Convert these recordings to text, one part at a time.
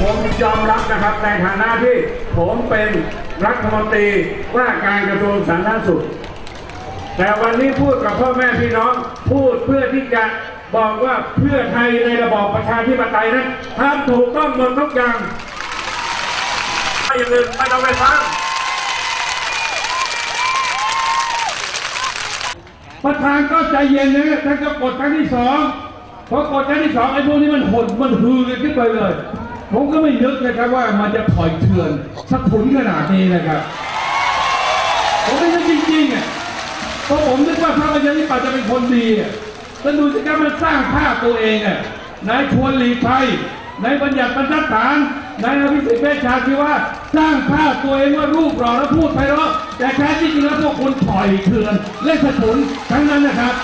ผมยอมรับนะครับในฐานะที่ผมเป็นรัฐมนตรีว่าการกระทรวงสาธารณสุข แต่วันนี้พูดกับพ่อแม่พี่น้องพูดเพื่อที่จะบอกว่าเพื่อไทยในระบอบประชาธิปไตยนั้นทำถูกต้องหมดทุกอย่างไม่อย่างอื่นไม่ต้องไปฟังประธานก็ใจเย็นนะท่านก็กดครั้งที่สองพอกดครั้งที่สองไอ้พวกนี้มันหดมันฮือกันขึ้นไปเลย ผมก็ไม่นึกนะครับว่ามันจะปล่อยเถื่อนสะทุนขนาดนี้นะครับผมไม่นึกจริงๆอะเพราะผมนึกว่าพระประชาธิปัตย์จะเป็นคนดีอะแต่ดูสิครับมันสร้างภาพตัวเองอะนายชวนหลีกภัยนายบัญญัติบรรทัดฐานนายอภิสิทธิ์เวชชาชีวะสร้างภาพตัวเองว่ารูปหล่อและพูดไพเราะแต่แท้ที่จริงแล้วพวกคุณปล่อยเถื่อนเล่นสะุนทั้งนั้นนะครับ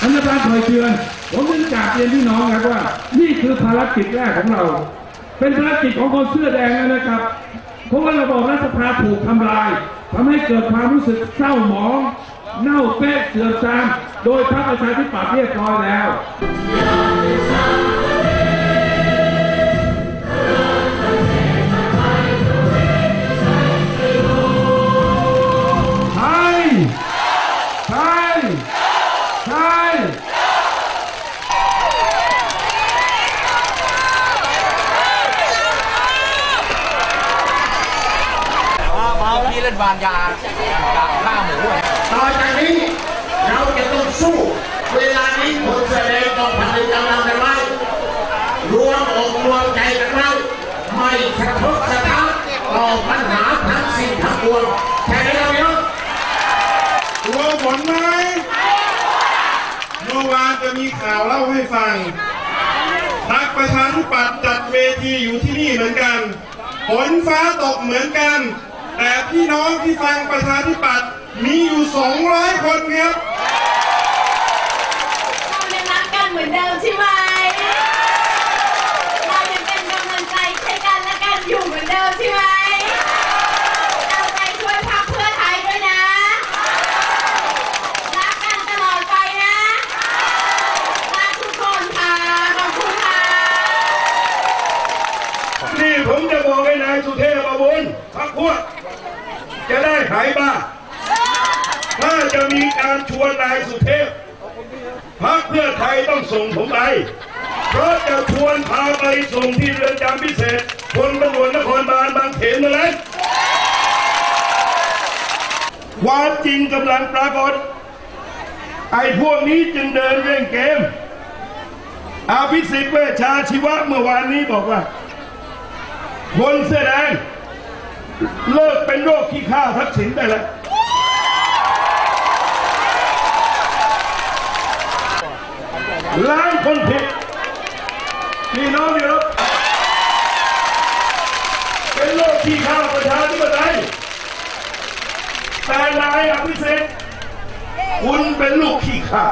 ท่านประธานถอยเตือน ผมจึงกราบเรียนพี่น้องครับว่า นี่คือภารกิจแรกของเรา เป็นภารกิจของคนเสื้อแดงนะครับเพราะว่าระบบรัฐสภาถูกทำลายทำให้เกิดความรู้สึกเศร้าหมอง เน่าเฟะเสื่อมทรามโดยพรรคประชาธิปัตย์เรียบร้อยแล้ว เล่นวานยาฆ่าหมูต่อจากนี้เราจะต้องสู้เวลานี้คนแสดงต้องผลิตกำลังกันไว้รวมอกรวมใจกันไว้ไม่สะทกสะท้านต่อปัญหาทั้งสิ้นทั้งปวงแค่นี้เราเยอะกลัวฝนไหมเมื่อวานจะมีข่าวเล่าให้ฟังพรรคประชาธิปัตย์จัดเวทีอยู่ที่นี่เหมือนกันฝนฟ้าตกเหมือนกัน แต่พี่น้องที่ฟังประชาธิปัตย์มีอยู่ 200 คนครับเรายังรักกันเหมือนเดิมใช่ไหมเรายังเป็นกำลังใจให้กันและกันอยู่เหมือนเดิมใช่ไหมเอาใจช่วยพรรคเพื่อไทยด้วยนะ รักกันตลอดไปนะรักทุกคนค่ะขอบคุณค่ะ นี่ผมจะบอกให้นายสุเทพประบุญพักพวก จะได้หายบ้า ถ้าจะมีการชวนนายสุเทพพักเพื่อไทยต้องส่งผมไป เพราะจะชวนพาไปส่งที่เรือนจำพิเศษคนตำรวจนครบาลบางเขนนั่นแหละความจริงกำลังปรากฏ ไอ้พวกนี้จึงเดินเล่นเกม อาภิสิทธิ์เวชชาชีวะเมื่อวานนี้บอกว่า คนเสื้อแดง เลิกเป็นโรคขี้ข้าทักษิณได้แล้วล้างคนผิดพี่น้องที่รักเป็นโรคขี้ข้าประชาธิปไตยแต่นายอภิเษกคุณเป็นลูกขี้ข้า